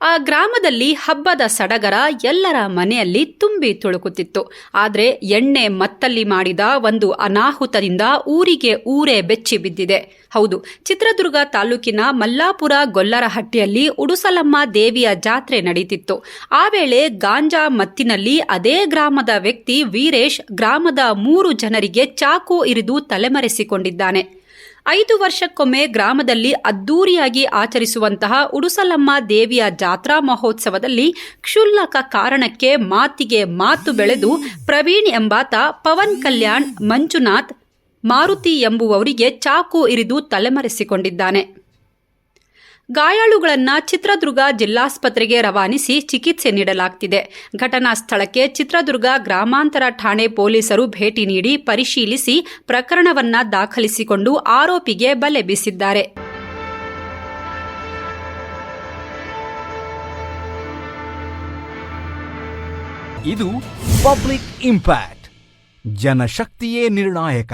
ಆ ಗ್ರಾಮದಲ್ಲಿ ಹಬ್ಬದ ಸಡಗರ ಎಲ್ಲರ ಮನೆಯಲ್ಲಿ ತುಂಬಿ ತುಳುಕುತ್ತಿತ್ತು. ಆದರೆ ಎಣ್ಣೆ ಮತ್ತಲ್ಲಿ ಮಾಡಿದ ಒಂದು ಅನಾಹುತದಿಂದ ಊರಿಗೆ ಊರೇ ಬೆಚ್ಚಿ ಬಿದ್ದಿದೆ. ಹೌದು, ಚಿತ್ರದುರ್ಗ ತಾಲೂಕಿನ ಮಲ್ಲಾಪುರ ಗೊಲ್ಲರಹಟ್ಟಿಯಲ್ಲಿ ಉಡುಸಲಮ್ಮ ದೇವಿಯ ಜಾತ್ರೆ ನಡೀತಿತ್ತು. ಆ ವೇಳೆ ಗಾಂಜಾ ಮತ್ತಿನಲ್ಲಿ ಅದೇ ಗ್ರಾಮದ ವ್ಯಕ್ತಿ ವೀರೇಶ್ ಗ್ರಾಮದ ಮೂರು ಜನರಿಗೆ ಚಾಕು ಇರಿದು ತಲೆಮರೆಸಿಕೊಂಡಿದ್ದಾನೆ. ಐದು ವರ್ಷಕ್ಕೊಮ್ಮೆ ಗ್ರಾಮದಲ್ಲಿ ಅದ್ದೂರಿಯಾಗಿ ಆಚರಿಸುವಂತಹ ಉಡುಸಲಮ್ಮ ದೇವಿಯ ಜಾತ್ರಾ ಮಹೋತ್ಸವದಲ್ಲಿ ಕ್ಷುಲ್ಲಕ ಕಾರಣಕ್ಕೆ ಮಾತಿಗೆ ಮಾತು ಬೆಳೆದು ಪ್ರವೀಣ್ ಎಂಬಾತ ಪವನ್ ಕಲ್ಯಾಣ್ ಮಂಜುನಾಥ್ ಮಾರುತಿ ಎಂಬುವವರಿಗೆ ಚಾಕು ಇರಿದು ತಲೆಮರೆಸಿಕೊಂಡಿದ್ದಾನೆ. ಗಾಯಾಳುಗಳನ್ನ ಚಿತ್ರದುರ್ಗ ಜಿಲ್ಲಾಸ್ಪತ್ರೆಗೆ ರವಾನಿಸಿ ಚಿಕಿತ್ಸೆ ನೀಡಲಾಗ್ತಿದೆ. ಘಟನಾ ಸ್ಥಳಕ್ಕೆ ಚಿತ್ರದುರ್ಗ ಗ್ರಾಮಾಂತರ ಠಾಣೆ ಪೊಲೀಸರು ಭೇಟಿ ನೀಡಿ ಪರಿಶೀಲಿಸಿ ಪ್ರಕರಣವನ್ನ ದಾಖಲಿಸಿಕೊಂಡು ಆರೋಪಿಗೆ ಬಲೆ ಬೀಸಿದ್ದಾರೆ. ಇದು ಪಬ್ಲಿಕ್ ಇಂಪ್ಯಾಕ್ಟ್. ಜನಶಕ್ತಿಯೇ ನಿರ್ಣಾಯಕ.